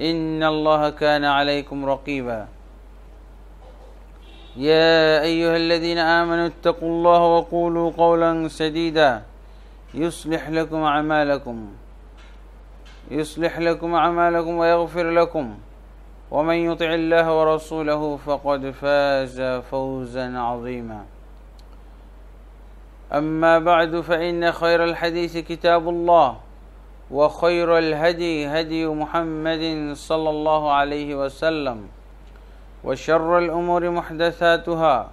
إن الله كان عليكم رقيبا. يا أيها الذين آمنوا اتقوا الله وقولوا قولا سديدا. يصلح لكم أعمالكم. يصلح لكم أعمالكم ويغفر لكم. ومن يطع الله ورسوله فقد فاز فوزا عظيما. أما بعد فإن خير الحديث كتاب الله. وخير الهدي هدي محمد صلى الله عليه وسلم وشر الأمور محدثاتها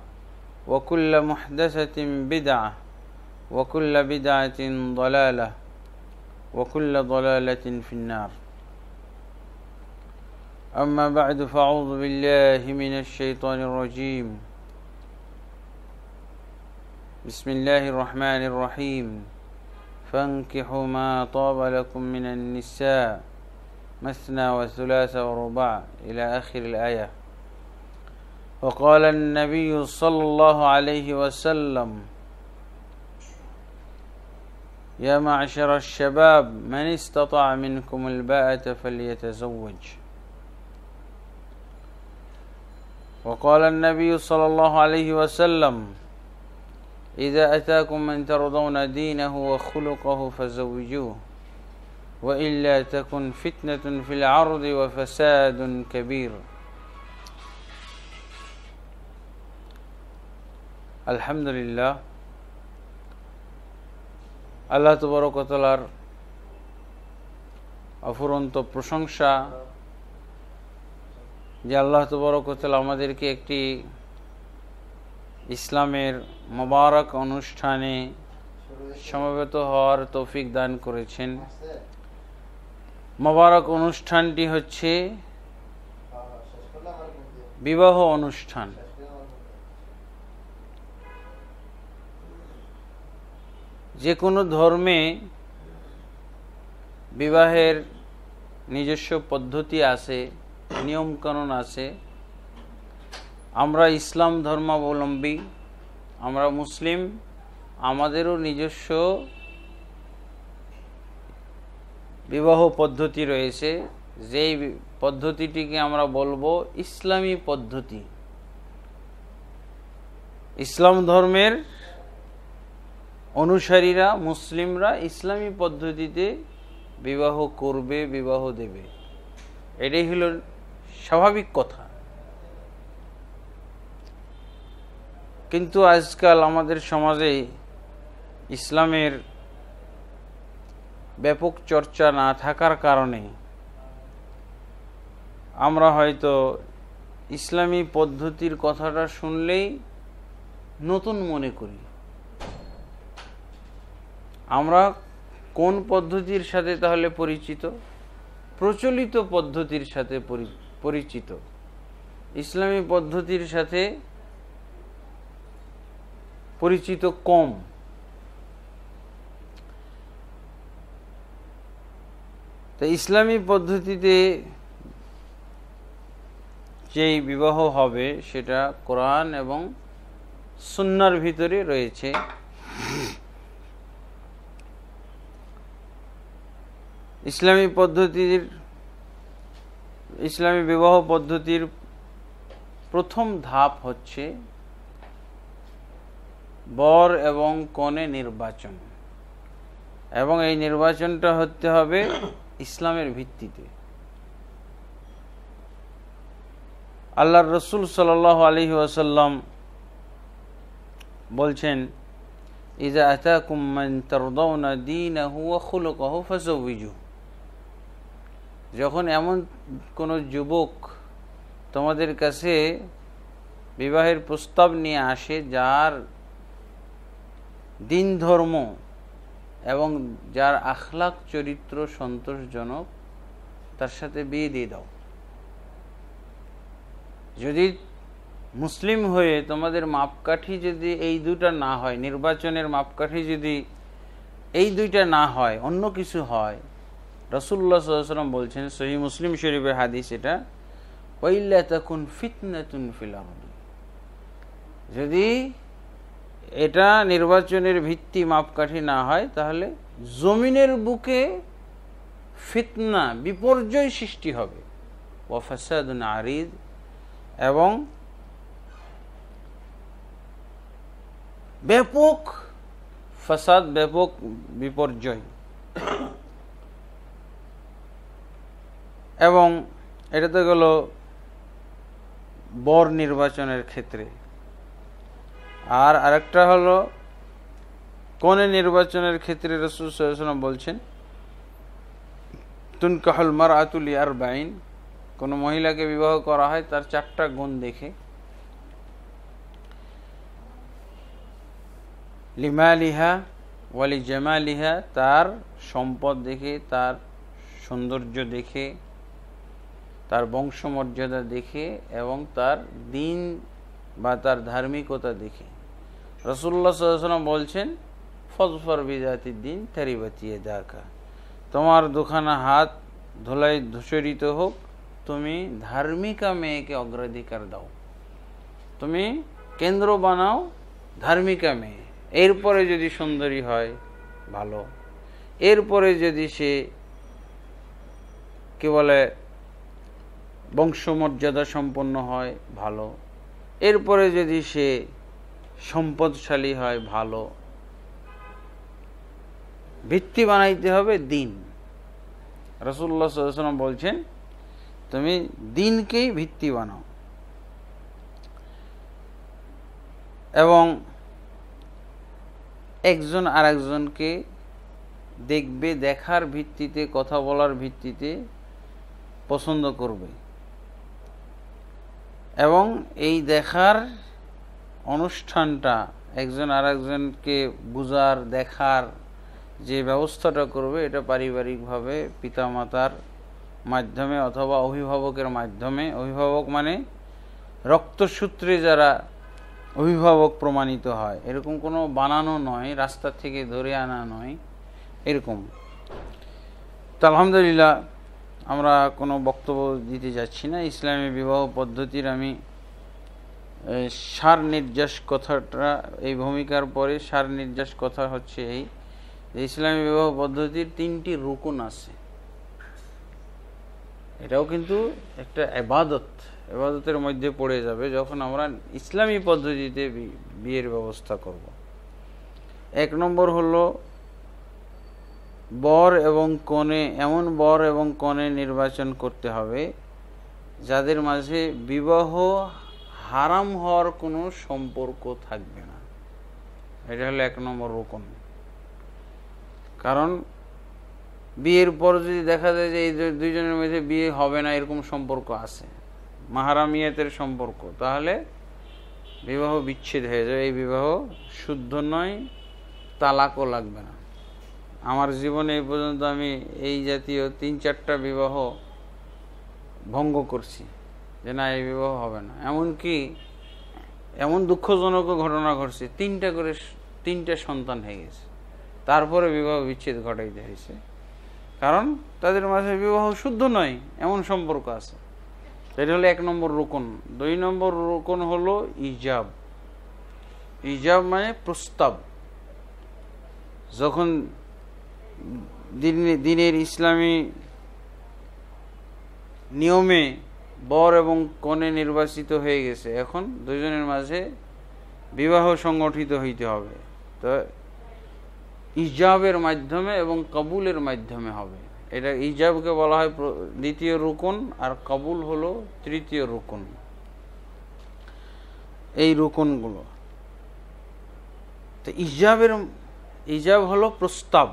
وكل محدثة بدعة وكل بدعة ضلالة وكل ضلالة في النار. أما بعد فأعوذ بالله من الشيطان الرجيم. بسم الله الرحمن الرحيم. فانكحوا ما طاب لكم من النساء مثنى وثلاث ورباع إلى آخر الآية. وقال النبي صلى الله عليه وسلم يا معشر الشباب من استطاع منكم الباءة فليتزوج. وقال النبي صلى الله عليه وسلم إذا أتاكم من ترضون دينه وخلقه فزوجوه وإلا تكن فتنة في العرض وفساد كبير الحمد لله আল্লাহ তবরকতলার অফুরন্ত প্রশংসা যে আল্লাহ তবরকতলা আমাদেরকে একটি ইসলামের মোবারক অনুষ্ঠানে সমবেত হওয়ার তৌফিক দান করেছেন। মোবারক অনুষ্ঠানটি হচ্ছে বিবাহ অনুষ্ঠান। যে কোনো ধর্মে বিবাহের নিজস্ব পদ্ধতি আছে, নিয়মকানুন আছে আমরা ইসলাম ধর্মাবলম্বী, আমরা মুসলিম, আমাদেরও নিজস্ব বিবাহ পদ্ধতি রয়েছে। যেই পদ্ধতিটিকে আমরা বলব ইসলামী পদ্ধতি। ইসলাম ধর্মের অনুসারীরা, মুসলিমরা ইসলামী পদ্ধতিতে বিবাহ করবে, বিবাহ দেবে। এটাই হলো স্বাভাবিক কথা। কিন্তু আজকাল আমাদের সমাজে ইসলামের ব্যাপক চর্চা না থাকার কারণে আমরা হয়তো ইসলামী পদ্ধতির কথাটা শুনলেই নতুন মনে করি। আমরা কোন পদ্ধতির সাথে তাহলে পরিচিত? প্রচলিত পদ্ধতির সাথে পরিচিত। ইসলামী পদ্ধতির সাথে পরিচিত কম। তো ইসলামী পদ্ধতিতে যেই বিবাহ হবে, সেটা কোরআন এবং সুন্নার ভিতরে রয়েছে। ইসলামী পদ্ধতির, ইসলামী বিবাহ পদ্ধতির প্রথম ধাপ হচ্ছে বর এবং কনে নির্বাচন। এবং এই নির্বাচনটা হতে হবে ইসলামের ভিত্তিতে। আল্লাহর রসুল সাল আলহি ওয়াসাল্লাম বলছেন যখন এমন কোনো যুবক তোমাদের কাছে বিবাহের প্রস্তাব নিয়ে আসে, যার দিন ধর্ম এবং যার আখলাক চরিত্র সন্তোষজনক, তার সাথে বিয়ে দিয়ে দাও। যদি মুসলিম হয়ে তোমাদের মাপকাঠি যদি এই দুটা না হয়, নির্বাচনের মাপকাঠি যদি এই দুইটা না হয়, অন্য কিছু হয় রসুল্লাহ সাল্লাম বলছেন সহি মুসলিম শরীফের হাদিস এটা ওইল্লা তখন ফিতনাতুন ফিলাম যদি এটা নির্বাচনের ভিত্তি মাপকাঠি না হয়, তাহলে জমিনের বুকে ফিতনা, বিপর্যয় সৃষ্টি হবে। ওয়াফাসাদুন আরিদ। এবং ব্যাপক ফাসাদ, ব্যাপক বিপর্যয়। এবং এটা তো গেল বর নির্বাচনের ক্ষেত্রে। আর আরেকটা হলো, কনে নির্বাচনের ক্ষেত্রে রসুল সাল্লাম বলছেন, তুনকাহল মার আতুলি আর বাইন কোনো মহিলাকে বিবাহ করা হয় তার চারটা গুণ দেখে। লিমালিহা ওয়ালি জামালিহা তার সম্পদ দেখে, তার সৌন্দর্য দেখে, তার বংশমর্যাদা দেখে, এবং তার দিন বা তার ধার্মিকতা দেখে। রসুল্লা সাল্লাম বলছেন ফজফর বিজাতির দিন তারিবাতিয়ে দাকা তোমার দুখানা হাত ধুলাই ধূসরিত হোক, তুমি ধার্মিকা মেয়েকে অগ্রাধিকার দাও। তুমি কেন্দ্র বানাও ধার্মিকা মেয়ে। এরপরে যদি সুন্দরী হয়, ভালো। এরপরে যদি সে, কি বলে, বংশমর্যাদা সম্পন্ন হয়, ভালো। এরপরে যদি সে সম্পদশালী হয়, ভালো। ভিত্তি বানাইতে হবে দিন। রসুল্লাহ সাল্লাম বলছেন, তুমি দিনকেই ভিত্তি বানাও। এবং একজন আর একজনকে দেখবে, দেখার ভিত্তিতে, কথা বলার ভিত্তিতে পছন্দ করবে। এবং এই দেখার অনুষ্ঠানটা একজন আর একজনকে বুঝার, দেখার যে ব্যবস্থাটা করবে, এটা পারিবারিকভাবে পিতামাতার মাধ্যমে অথবা অভিভাবকের মাধ্যমে। অভিভাবক মানে রক্তসূত্রে যারা অভিভাবক প্রমাণিত হয়। এরকম কোনো বানানো নয়, রাস্তা থেকে ধরে আনা নয়, এরকম। তো আলহামদুলিল্লাহ আমরা কোনো বক্তব্য দিতে যাচ্ছি না। ইসলামী বিবাহ পদ্ধতির আমি সার নির্যাস কথাটা, এই ভূমিকার পরে সার নির্যাস কথা হচ্ছে এই, যে ইসলামী বিবাহ পদ্ধতির তিনটি রুকুন আছে। এটাও কিন্তু একটা এবাদত, এবাদতের মধ্যে পড়ে যাবে যখন আমরা ইসলামী পদ্ধতিতে বিয়ের ব্যবস্থা করব। এক নম্বর হলো বর এবং কনে, এমন বর এবং কনে নির্বাচন করতে হবে, যাদের মাঝে বিবাহ হারাম হওয়ার কোনো সম্পর্ক থাকবে না। এটা হলো এক নম্বর রোকন। কারণ বিয়ের পর যদি দেখা যায় যে এই দুইজনের মধ্যে বিয়ে হবে না, এরকম সম্পর্ক আছে, মাহারামিয়াতের সম্পর্ক, তাহলে বিবাহ বিচ্ছেদ হয়ে যাবে। এই বিবাহ শুদ্ধ নয়, তালাকও লাগবে না। আমার জীবনে এই পর্যন্ত আমি এই জাতীয় তিন চারটা বিবাহ ভঙ্গ করছি যে না, এই বিবাহ হবে না। এমনকি এমন দুঃখজনক ঘটনা ঘটছে, তিনটা করে তিনটা সন্তান হয়ে গেছে। তারপরে বিবাহ বিচ্ছেদ ঘটাইতে হয়েছে। কারণ তাদের মাঝে বিবাহ শুদ্ধ নয়, এমন সম্পর্ক আছে। এটা হলো এক নম্বর রোকন। দুই নম্বর রোকন হলো ইজাব। ইজাব মানে প্রস্তাব। যখন দিনের ইসলামী নিয়মে বর এবং কনে নির্বাচিত হয়ে গেছে। এখন দুজনের মাঝে বিবাহ সংগঠিত হইতে হবে। তো ইজাবের মাধ্যমে এবং কবুলের মাধ্যমে হবে। এটা ইজাবকে বলা হয় দ্বিতীয় রুকন, আর কবুল হলো তৃতীয় রুকন। এই রুকনগুলো। তো ইজাবের, ইজাব হলো প্রস্তাব।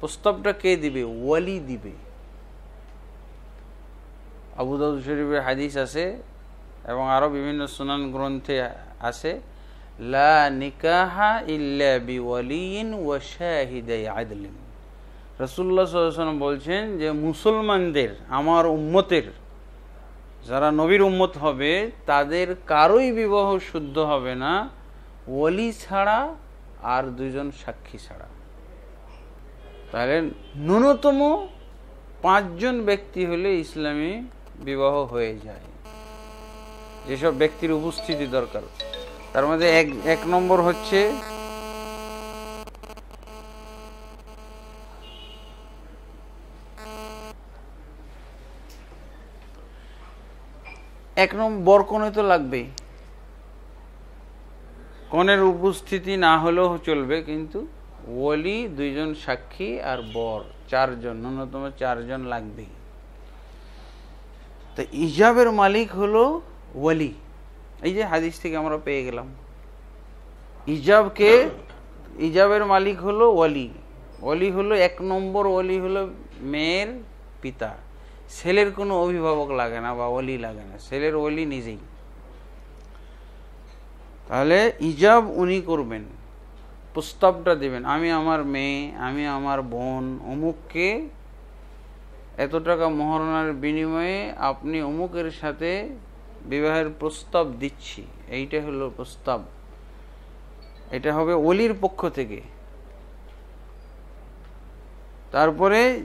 প্রস্তাবটা কে দিবে? ওয়ালি দিবে। আবু দাউদ শরীফের হাদিস আছে এবং আরও বিভিন্ন সুনান গ্রন্থে আছে, লা নিকাহা ইল্লা বিওয়ালিন ওয়া শাহিদাই আদলিন। রসুল্লাহ সাল্লাম বলছেন যে মুসলমানদের, আমার উম্মতের, যারা নবীর উম্মত হবে, তাদের কারোই বিবাহ শুদ্ধ হবে না। ওলি ছাড়া আর দুইজন সাক্ষী ছাড়া। তাহলে ন্যূনতম পাঁচজন ব্যক্তি হলে ইসলামী বিবাহ হয়ে যায়। যেসব ব্যক্তির উপস্থিতি দরকার। তার মধ্যে এক এক নম্বর হচ্ছে এক নম্বর বর কনে তো লাগবেই কনের উপস্থিতি না হলেও চলবে, কিন্তু ওলি, দুইজন সাক্ষী আর বর, চারজন, ন্যূনতম চারজন লাগবেই। তো ইজাবের মালিক হলো ওলি। এই যে হাদিস থেকে আমরা পেয়ে গেলাম। ইজাবকে, ইজাবের মালিক হলো ওলি। ওলি হলো এক নম্বর, ওলি হলো মেয়ের পিতা। ছেলের কোনো অভিভাবক লাগে না বা ওলি লাগে না। ছেলের ওলি নিজেই। তাহলে ইজাব উনি করবেন। প্রস্তাবটা দেবেন, আমি আমার মেয়ে, আমি আমার বোন, অমুককে এত টাকা মহারণার বিনিময়ে আপনি অমুকের সাথে বিবাহের প্রস্তাব দিচ্ছি। এইটা হলো প্রস্তাব। এটা হবে অলির পক্ষ থেকে। তারপরে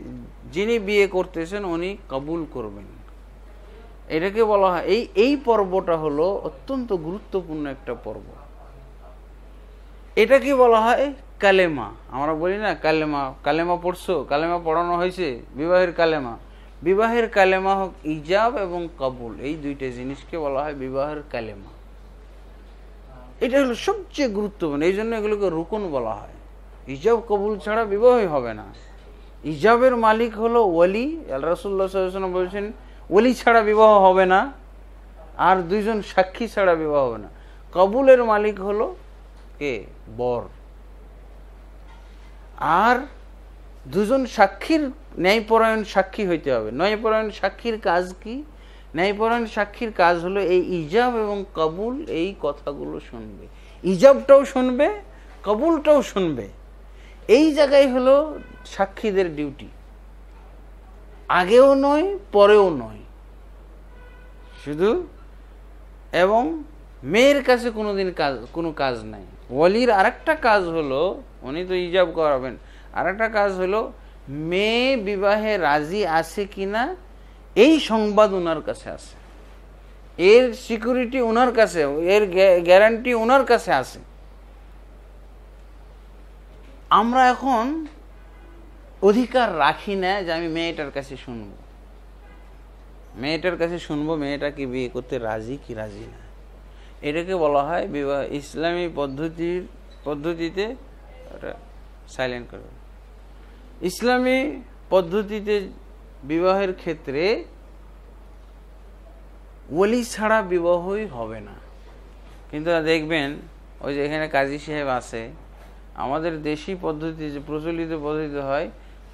যিনি বিয়ে করতেছেন, উনি কবুল করবেন। এটাকে বলা হয়, এই এই পর্বটা হলো অত্যন্ত গুরুত্বপূর্ণ একটা পর্ব। এটাকে বলা হয়? কালেমা। আমরা বলি না কালেমা। কালেমা পড়ছো? কালেমা পড়ানো হয়েছে? বিবাহের কালেমা। বিবাহের কালেমা হোক ইজাব এবং কবুল। এই দুইটা জিনিসকে বলা হয় বিবাহের কালেমা। এটা হলো সবচেয়ে গুরুত্বপূর্ণ। এই জন্য এগুলোকে রুকন বলা হয়। ইজাব, কবুল ছাড়া বিবাহই হবে না। ইজাবের মালিক হলো ওলি। রসুল্লাহ বলছেন, ওলি ছাড়া বিবাহ হবে না, আর দুইজন সাক্ষী ছাড়া বিবাহ হবে না। কবুলের মালিক হলো কে বর। আর দুজন সাক্ষীর ন্যায়পরায়ণ সাক্ষী হইতে হবে। ন্যায়পরায়ণ সাক্ষীর কাজ কি? ন্যায়পরায়ণ সাক্ষীর কাজ হলো এই ইজাব এবং কবুল এই কথাগুলো শুনবে। ইজাবটাও শুনবে, কবুলটাও শুনবে। এই জায়গায় হলো সাক্ষীদের ডিউটি। আগেও নয়, পরেও নয়। শুধু এবং মেয়ের কাছে কোনোদিন কাজ কোনো কাজ নাই। ওয়ালির আরেকটা কাজ হলো, উনি তো ইজাব করাবেন, আরেকটা কাজ হলো, মেয়ে বিবাহে রাজি আছে কিনা, এই সংবাদ ওনার কাছে আছে। এর সিকিউরিটি ওনার কাছে, এর গ্যারান্টি ওনার কাছে আছে। আমরা এখন অধিকার রাখি না যে আমি মেয়েটার কাছে শুনব। মেয়েটার কাছে শুনব মেয়েটাকে বিয়ে করতে রাজি কি রাজি না। এটাকে বলা হয় বিবাহ ইসলামী পদ্ধতির পদ্ধতিতে সাইলেন্ট করবে ইসলামী পদ্ধতিতে বিবাহের ক্ষেত্রে ওলি ছাড়া বিবাহই হবে না। কিন্তু দেখবেন ওই যে এখানে কাজী সাহেব আছে, আমাদের দেশি পদ্ধতি যে প্রচলিত পদ্ধতি হয়,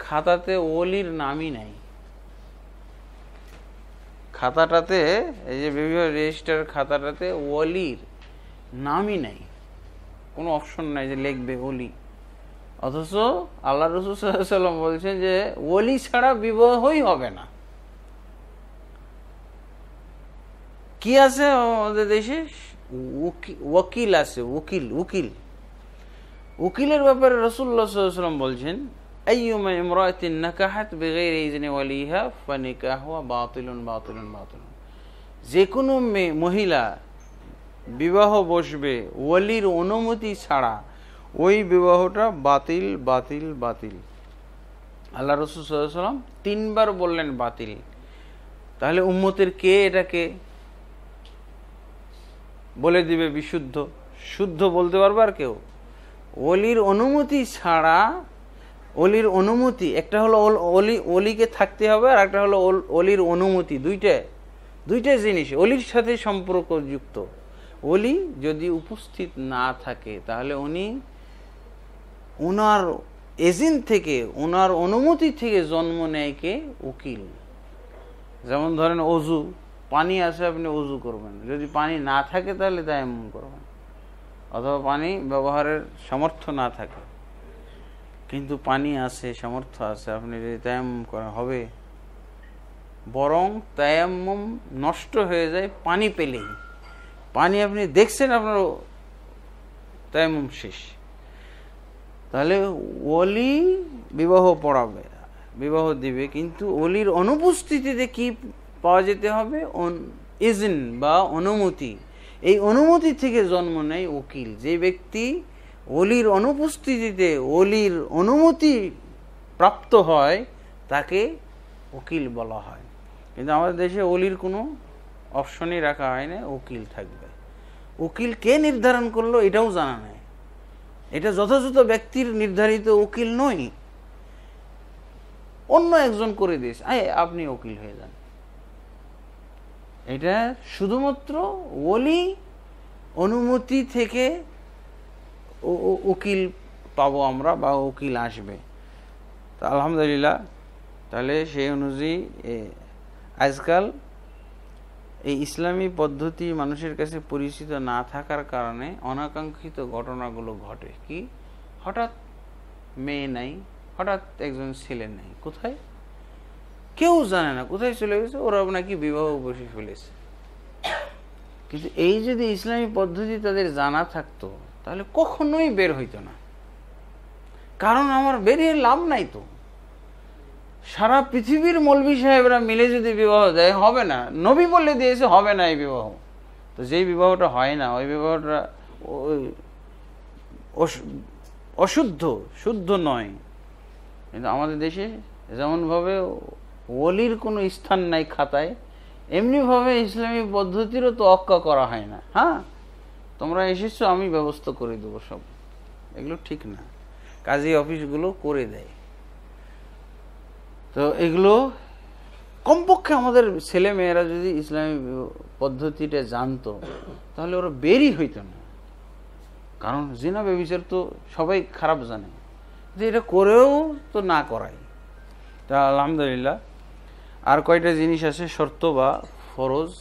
খাতাতে ওলির নামই নাই। খাতাটাতে, এই যে বিভিন্ন রেজিস্টার খাতাটাতে ওলির নামই নাই। কোনো অপশন নাই যে লিখবে ওলি। অথচ আল্লাহ রসুল্লাম বলছেন যে, ওলি ছাড়া বিবাহই হবে না। কি আছে আমাদের দেশে? ওকিল আছে, উকিল উকিল। উকিলের ব্যাপারে রসুল্লাহাম বলছেন أيما امرأة نكحت بغير إذن وليها فنكاحها باطل باطل باطل যে কোনো মহিলা বিবাহ বসবে ওলির অনুমতি ছাড়া ওই বিবাহটা বাতিল বাতিল বাতিল আল্লাহ রসুল সাল্লাম তিনবার বললেন বাতিল তাহলে উম্মতের কে এটাকে বলে দিবে বিশুদ্ধ শুদ্ধ বলতে পারবে আর কেউ অলির অনুমতি ছাড়া অলির অনুমতি, একটা হলো অলি অলিকে থাকতে হবে আর একটা হলো অলির অনুমতি, দুইটা দুইটা জিনিস, অলির সাথে সম্পর্কযুক্ত অলি যদি উপস্থিত না থাকে, তাহলে উনি ওনার এজেন্ট থেকে ওনার অনুমতি থেকে জন্ম নেয় কে উকিল। যেমন ধরেন অজু, পানি আছে, আপনি অজু করবেন। যদি পানি না থাকে, তাহলে তায়াম্মুম করবেন। অথবা পানি ব্যবহারের সামর্থ্য না থাকে। কিন্তু পানি আছে, সামর্থ্য আছে, আপনি যদি তায়াম্মুম করা হবে। বরং তায়াম্মুম নষ্ট হয়ে যায় পানি পেলেই। পানি আপনি দেখছেন, আপনার তায়াম্মুম শেষ। তাহলে ওলি বিবাহ পড়াবে, বিবাহ দিবে, কিন্তু ওলির অনুপস্থিতিতে কি পাওয়া যেতে হবে? ইজিন বা অনুমতি। এই অনুমতি থেকে জন্ম নেয় উকিল। যে ব্যক্তি অলির অনুপস্থিতিতে, অলির অনুমতি প্রাপ্ত হয়, তাকে উকিল বলা হয়। কিন্তু আমাদের দেশে অলির কোনো অপশনই রাখা হয় না, উকিল থাকবে। উকিল কে নির্ধারণ করল এটাও জানা নেই। এটা যথাযথ ব্যক্তির নির্ধারিত উকিল নয় অন্য একজন করে দিয়েছে আপনি উকিল হয়ে যান। এটা শুধুমাত্র ওলি অনুমতি থেকে উকিল পাবো আমরা বা উকিল আসবে। তা আলহামদুলিল্লাহ, তাহলে সেই অনুযায়ী আজকাল এই ইসলামী পদ্ধতি মানুষের কাছে পরিচিত না থাকার কারণে অনাকাঙ্ক্ষিত ঘটনাগুলো ঘটে। কি? হঠাৎ মেয়ে নাই, হঠাৎ একজন ছেলে নাই, কোথায়? কেউ জানে না, কোথায় চলে গেছে, ওরা নাকি বিবাহ বসে ফেলেছে। কিন্তু এই যদি ইসলামী পদ্ধতি তাদের জানা থাকতো তাহলে কখনোই বের হইতো না। কারণ আমার বেরিয়ে লাভ নাই তো। সারা পৃথিবীর মলবি সাহেবরা মিলে যদি বিবাহ দেয়, হবে না। নবী বলে দিয়েছে, হবে না এই বিবাহ। তো যেই বিবাহটা হয় না, ওই বিবাহটা ওই অশুদ্ধ, শুদ্ধ নয়। কিন্তু আমাদের দেশে যেমনভাবে ওলির কোনো স্থান নাই খাতায়, এমনিভাবে ইসলামী পদ্ধতিরও তো অক্কা করা হয় না। হ্যাঁ? তোমরা এসেছ, আমি ব্যবস্থা করে দেবো সব। এগুলো ঠিক না। কাজী অফিসগুলো করে দেয়। তো এগুলো কমপক্ষে আমাদের ছেলে মেয়েরা যদি ইসলামী পদ্ধতিটা জানতো, তাহলে ওরা বেরই হইতো না। কারণ জিনা বেবিচার তো সবাই খারাপ জানে। যে এটা করেও তো না করাই তা আলহামদুলিল্লাহ, আর কয়টা জিনিস আছে, শর্ত বা ফরজ,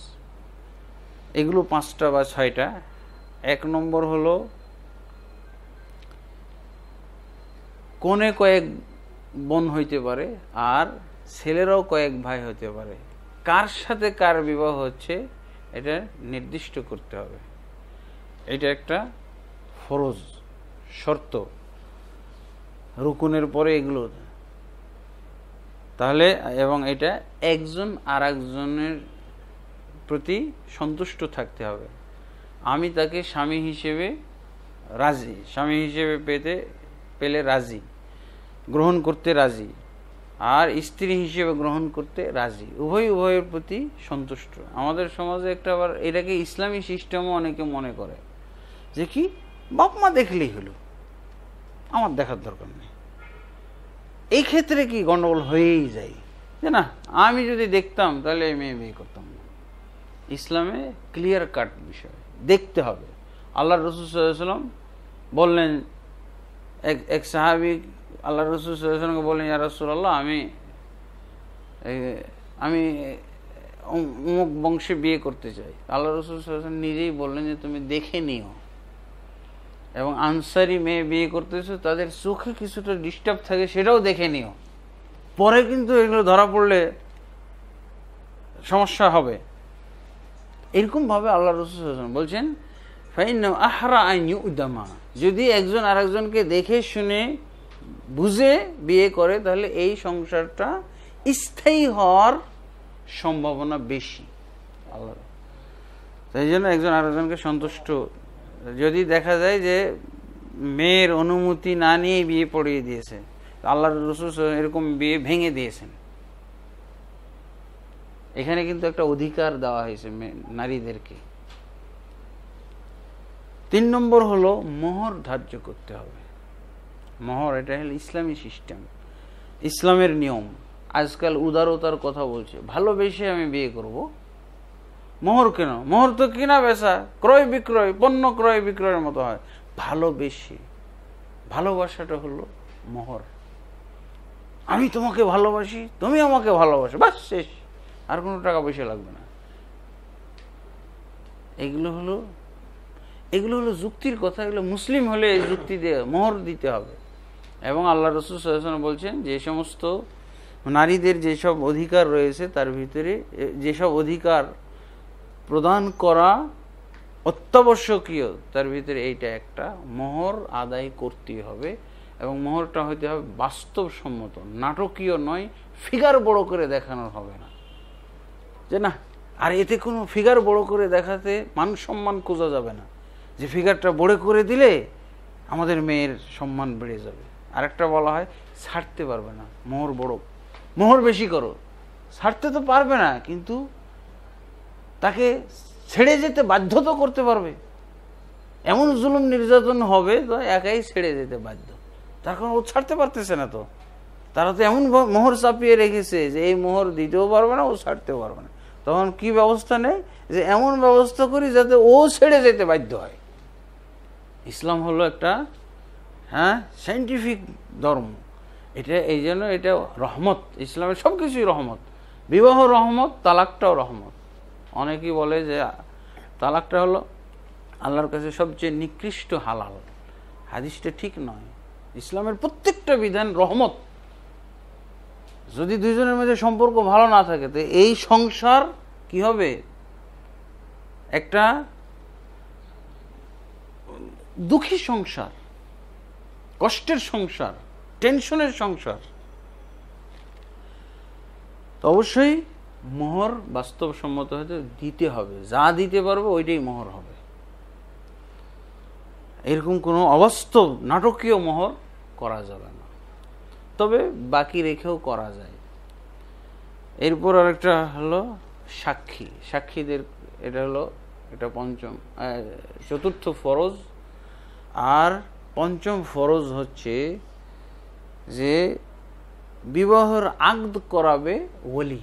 এগুলো পাঁচটা বা ছয়টা। এক নম্বর হলো কোনে কয়েক বোন হইতে পারে আর ছেলেরাও কয়েক ভাই হতে পারে। কার সাথে কার বিবাহ হচ্ছে, এটা নির্দিষ্ট করতে হবে। এটা একটা ফরজ শর্ত। রুকুনের পরে এগুলো। তাহলে, এবং এটা একজন আর একজনের প্রতি সন্তুষ্ট থাকতে হবে। আমি তাকে স্বামী হিসেবে রাজি, স্বামী হিসেবে পেতে, পেলে রাজি, গ্রহণ করতে রাজি, আর স্ত্রী হিসেবে গ্রহণ করতে রাজি। উভয় উভয়ের প্রতি সন্তুষ্ট। আমাদের সমাজে একটা আবার এটাকে ইসলামী সিস্টেমও অনেকে মনে করে, যে কি? বাপ মা দেখলেই হলো। আমার দেখার দরকার নেই। এই ক্ষেত্রে কি গন্ডগোল হয়েই যায়? যে না, আমি যদি দেখতাম তাহলে মেয়ে বিয়ে করতাম না। ইসলামে ক্লিয়ার কাট বিষয়। দেখতে হবে। আল্লাহ রসুলাম বললেন, এক এক সাহাবিক আল্লাহ রসুলকে বললেন, ইয়া রসুল্লাহ আমি আমি অমুক বংশে বিয়ে করতে চাই। আল্লাহ রসুল নিজেই বললেন যে, তুমি দেখে নিও। এবং আনসারি মেয়ে বিয়ে করতেছো, তাদের চোখে কিছুটা ডিস্টার্ব থাকে, সেটাও দেখে নিও। পরে কিন্তু এগুলো ধরা পড়লে সমস্যা হবে। এরকমভাবে আল্লাহ রসুল বলছেন আহরা আইন উদামা যদি একজন আরেকজনকে দেখে, শুনে, বুঝে বিয়ে করে, তাহলে এই সংসারটা স্থায়ী হওয়ার সম্ভাবনা বেশি। আল্লাহ তাই জন্য একজন আরেকজনকে সন্তুষ্ট। যদি দেখা যায় যে মেয়ের অনুমতি না নিয়ে বিয়ে পড়িয়ে দিয়েছে, আল্লাহ রসুল এরকম বিয়ে ভেঙে দিয়েছেন। এখানে কিন্তু একটা অধিকার দেওয়া হয়েছে নারীদেরকে। তিন নম্বর হলো মোহর ধার্য করতে হবে। মোহর, এটা হলো ইসলামী সিস্টেম, ইসলামের নিয়ম। আজকাল উদারতার কথা বলছে, ভালোবেসে আমি বিয়ে করব। মোহর কেন? মোহর তো কিনা বেচা? ক্রয় বিক্রয়, পণ্য ক্রয় বিক্রয়ের মতো হয়। ভালোবেসে, ভালোবাসাটা হলো মোহর। আমি তোমাকে ভালোবাসি, তুমি আমাকে ভালোবাসো, বাস শেষ। আর কোনো টাকা পয়সা লাগবে না। এগুলো হলো এগুলো হলো যুক্তির কথা, এগুলো মুসলিম হলে এই যুক্তি দিয়ে মোহর দিতে হবে। এবং আল্লাহ রসুল সাল্লাম বলছেন, যে সমস্ত নারীদের যেসব অধিকার রয়েছে, তার ভিতরে যেসব অধিকার প্রদান করা অত্যাবশ্যকীয়, তার ভিতরে এইটা একটা মোহর আদায় করতে হবে। এবং মোহরটা হইতে হবে বাস্তবসম্মত, নাটকীয় নয়, ফিগার বড় করে দেখানোর হবে না। যে না, আর এতে কোনো ফিগার বড় করে দেখাতে মান সম্মান খোঁজা যাবে না। যে ফিগারটা বড় করে দিলে আমাদের মেয়ের সম্মান বেড়ে যাবে। আরেকটা বলা হয়, ছাড়তে পারবে না। মোহর বড়। মোহর বেশি করো। ছাড়তে তো পারবে না, কিন্তু তাকে ছেড়ে যেতে বাধ্য তো করতে পারবে। এমন জুলুম নির্যাতন হবে তো একাই ছেড়ে যেতে বাধ্য। তার কারণ ও ছাড়তে পারতেছে না তো। তারা তো এমন মোহর চাপিয়ে রেখেছে যে এই মোহর দিতেও পারবে না, ও ছাড়তেও পারবে না। তখন কি ব্যবস্থা নেই? যে এমন ব্যবস্থা করি যাতে ও ছেড়ে যেতে বাধ্য হয়। ইসলাম হলো একটা হ্যাঁ সাইন্টিফিক ধর্ম। এটা, এই জন্য এটা রহমত। ইসলামের সব কিছুই রহমত। বিবাহ রহমত, তালাকটাও রহমত। অনেকেই বলে যে তালাকটা হলো আল্লাহর কাছে সবচেয়ে নিকৃষ্ট হালাল। হাদিসটা ঠিক নয়। ইসলামের প্রত্যেকটা বিধান রহমত। যদি দুইজনের মধ্যে সম্পর্ক ভালো না থাকে, তো এই সংসার কি হবে? একটা দুঃখী সংসার, কষ্টের সংসার, টেনশনের সংসার। তো অবশ্যই মোহর বাস্তবসম্মত হতে দিতে হবে। যা দিতে পারবে ওইটাই মোহর হবে। এরকম কোনো অবাস্তব, নাটকীয় মোহর করা যাবে না। তবে বাকি রেখেও করা যায়। এরপর আরেকটা হলো সাক্ষী। সাক্ষীদের এটা হলো, এটা পঞ্চম চতুর্থ ফরজ। আর পঞ্চম ফরজ হচ্ছে যে বিবাহর আগদ করাবে ওলি।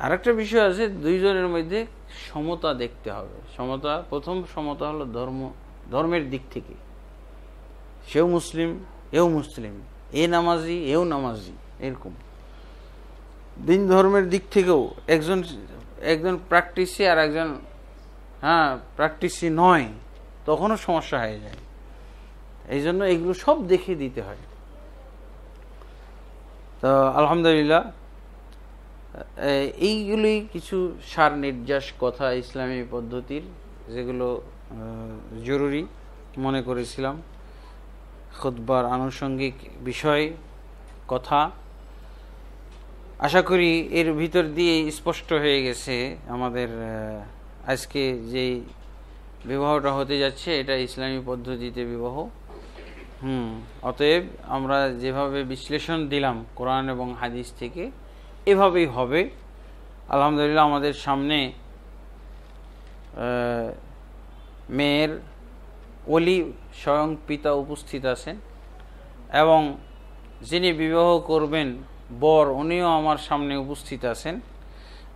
আরেকটা বিষয় আছে, দুইজনের মধ্যে সমতা দেখতে হবে। সমতা, প্রথম সমতা হলো ধর্ম, ধর্মের দিক থেকে। সেও মুসলিম এও মুসলিম, এ নামাজি, এও নামাজি, এরকম। দিন ধর্মের দিক থেকেও একজন একজন প্র্যাকটিসি আর একজন হ্যাঁ প্র্যাকটিসি নয়, তখনও সমস্যা হয়ে যায়। এই জন্য এগুলো সব দেখে দিতে হয়। তো আলহামদুলিল্লাহ এইগুলি কিছু সার নির্যাস কথা ইসলামী পদ্ধতির, যেগুলো জরুরি মনে করেছিলাম। খুতবার আনুষঙ্গিক বিষয়, কথা। আশা করি এর ভিতর দিয়ে স্পষ্ট হয়ে গেছে আমাদের আজকে যেই বিবাহটা হতে যাচ্ছে, এটা ইসলামী পদ্ধতিতে বিবাহ। হুম, অতএব আমরা যেভাবে বিশ্লেষণ দিলাম কোরআন এবং হাদিস থেকে, এভাবেই হবে। আলহামদুলিল্লাহ আমাদের সামনে মেয়ের অলি স্বয়ং পিতা উপস্থিত আছেন এবং যিনি বিবাহ করবেন, বর, উনিও আমার সামনে উপস্থিত আছেন।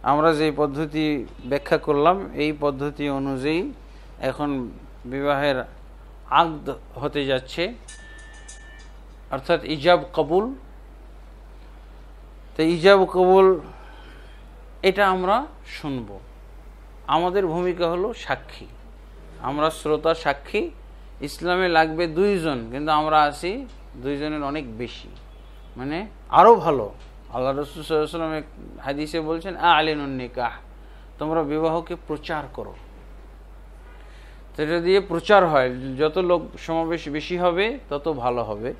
আমরা যে পদ্ধতি ব্যাখ্যা করলাম, এই পদ্ধতি অনুযায়ী এখন বিবাহের আগদ হতে যাচ্ছে। অর্থাৎ ইজাব কবুল। তো ইজাব কবুল, এটা আমরা শুনব। আমাদের ভূমিকা হলো সাক্ষী। আমরা শ্রোতা সাক্ষী ইসলামে লাগবে দুইজন কিন্তু আমরা আছি দুইজনের অনেক বেশি। মানে আরও ভালো। আল্লাহ রসুলাম হাদিসে বলছেন আ নিকাহ তোমরা বিবাহকে প্রচার করো। এটা দিয়ে প্রচার হয় যত লোক সমাবেশ বেশি হবে তত ভালো হবে।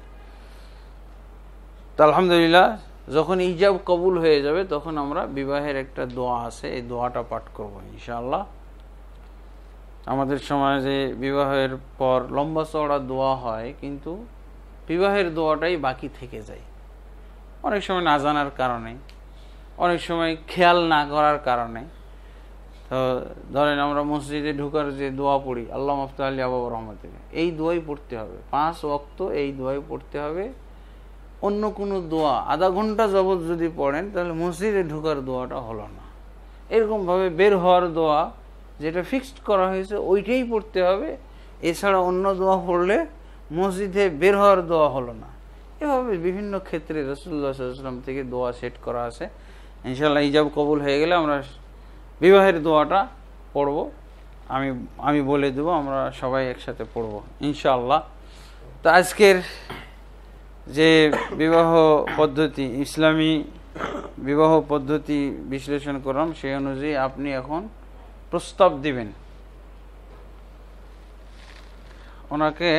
তো আলহামদুলিল্লাহ যখন ইজাব কবুল হয়ে যাবে তখন আমরা বিবাহের একটা দোয়া আছে এই দোয়াটা পাঠ করব ইনশাআল্লাহ। আমাদের সমাজে বিবাহের পর লম্বা চওড়া দোয়া হয়, কিন্তু বিবাহের দোয়াটাই বাকি থেকে যায়। অনেক সময় না জানার কারণে, অনেক সময় খেয়াল না করার কারণে। তো ধরেন আমরা মসজিদে ঢুকার যে দোয়া পড়ি, আল্লাহ মফতা আলী আবাব রহমতুল্লাহ এই দোয়াই পড়তে হবে। পাঁচ ওয়াক্ত এই দোয়াই পড়তে হবে। অন্য কোনো দোয়া আধা ঘণ্টা যাবৎ যদি পড়েন, তাহলে মসজিদে ঢুকার দোয়াটা হলো না। এরকমভাবে বের হওয়ার দোয়া যেটা ফিক্সড করা হয়েছে, ওইটাই পড়তে হবে। এছাড়া অন্য দোয়া পড়লে মসজিদে বের হওয়ার দোয়া হলো না। এভাবে বিভিন্ন ক্ষেত্রে রসুল্লাহ সাল্লাম থেকে দোয়া সেট করা আছে। ইনশাল্লাহ ইজাব কবুল হয়ে গেলে আমরা বিবাহের দোয়াটা পড়ব। আমি আমি বলে দেবো, আমরা সবাই একসাথে পড়ব ইনশাল্লাহ তো আজকের যে বিবাহ পদ্ধতি, ইসলামী বিবাহ পদ্ধতি বিশ্লেষণ করলাম, সেই অনুযায়ী আপনি এখন প্রস্তাব দিবেন। ওনাকে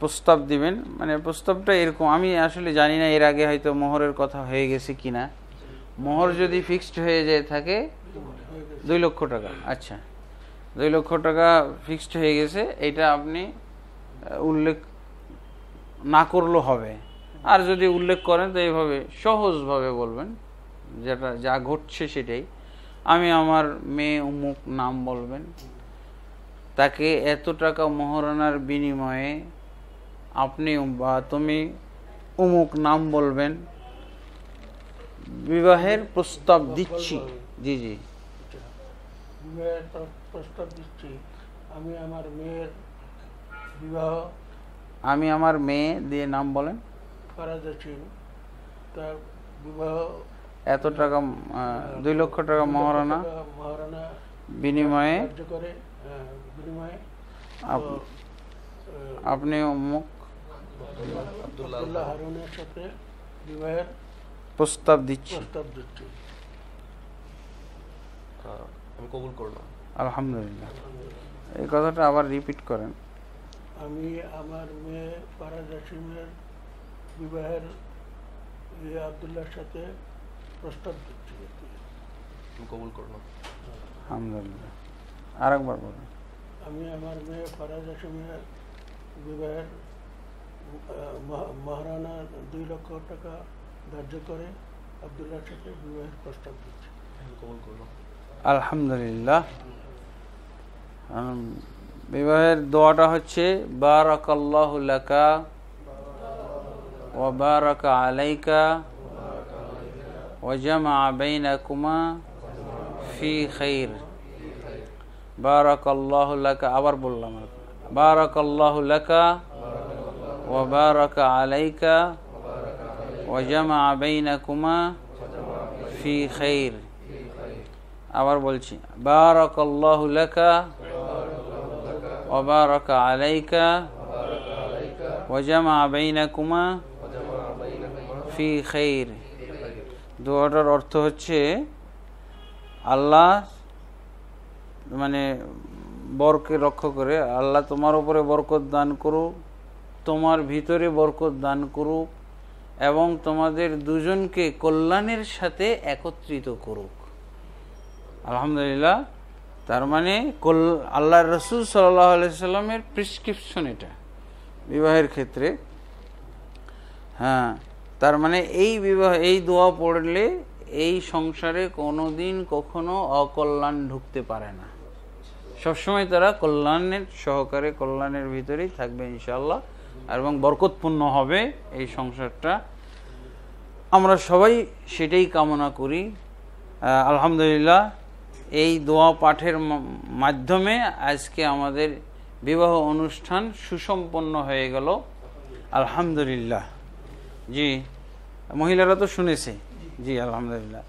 প্রস্তাব দিবেন। মানে প্রস্তাবটা এরকম, আমি আসলে জানি না এর আগে হয়তো মোহরের কথা হয়ে গেছে কিনা। মোহর যদি ফিক্সড হয়ে যায় থাকে, দুই লক্ষ টাকা আচ্ছা। দুই লক্ষ টাকা ফিক্সড হয়ে গেছে, এটা আপনি উল্লেখ না করলেও হবে। আর যদি উল্লেখ করেন, তো এইভাবে সহজভাবে বলবেন, যেটা, যা ঘটছে সেটাই। আমি আমার মেয়ে উমুক নাম বলবেন। তাকে এত টাকা মহারণার বিনিময়ে আপনি বা তুমি উমুক নাম বলবেন। বিবাহের প্রস্তাব দিচ্ছি। জি জি। বিবাহের প্রস্তাব দিচ্ছি। আমি আমার মেয়ের বিবাহ আমি আমার মেয়ে দিয়ে নাম বলেন। ফারাজ তার বিবাহ এত টাকা দুই লক্ষ টাকা মহারণা বিনিময়ে আপনি বিবাহের প্রস্তাব দিচ্ছি। প্রস্তাব আমি কবুল করলাম। আলহামদুলিল্লাহ। এই কথাটা আবার রিপিট করেন। আমি আমার মেয়ে ফারাজ আসিমের বিবাহের আবদুল্লাহর সাথে কবুল করলাম আলহামদুলিল্লাহ। আরেকবার বলেন। আমি আমার মেয়ে ফারাজ আসিমের বিবাহের মহা- মহারানা দুই লক্ষ টাকা ধার্য করে আবদুল্লাহর সাথে বিবাহের প্রস্তাব দিচ্ছি। কবুল করলাম আলহামদুলিল্লাহ। বিবাহের দোয়াটা হচ্ছে বারাকাল্লাহু লাকা ওয়া বারাকা আলাইকা ওয়া জামা বাইনাকুমা ফি খাইর বারাকাল্লাহু লাকা আবার বললাম আর কি। বারাকাল্লাহু লাকা ওয়া বারাকা আলাইকা ওয়া জামা বাইনাকুমা ফি খাইর আবার বলছি বারাকাল্লাহু লাকা ওয়া বারাকা আলাইকা ওয়া জামা বাইনাকুমা ফি খাইর দোয়াটার অর্থ হচ্ছে আল্লাহ মানে বরকে রক্ষা করে, আল্লাহ তোমার উপরে বরকত দান করুক, তোমার ভিতরে বরকত দান করুক এবং তোমাদের দুজনকে কল্যাণের সাথে একত্রিত করুক। আলহামদুলিল্লাহ, তার মানে কল আল্লাহ রসুল সাল্লাহ সাল্লামের প্রেসক্রিপশন এটা, বিবাহের ক্ষেত্রে। হ্যাঁ তার মানে এই বিবাহ, এই দোয়া পড়লে এই সংসারে কোনোদিন কখনো অকল্যাণ ঢুকতে পারে না। সবসময় তারা কল্যাণের সহকারে, কল্যাণের ভিতরেই থাকবে ইনশাল্লাহ এবং বরকতপূর্ণ হবে এই সংসারটা। আমরা সবাই সেটাই কামনা করি। আলহামদুলিল্লাহ, এই দোয়া পাঠের মাধ্যমে আজকে আমাদের বিবাহ অনুষ্ঠান সুসম্পন্ন হয়ে গেল। আলহামদুলিল্লাহ। জি মহিলারা তো শুনেছে। জি আলহামদুলিল্লাহ।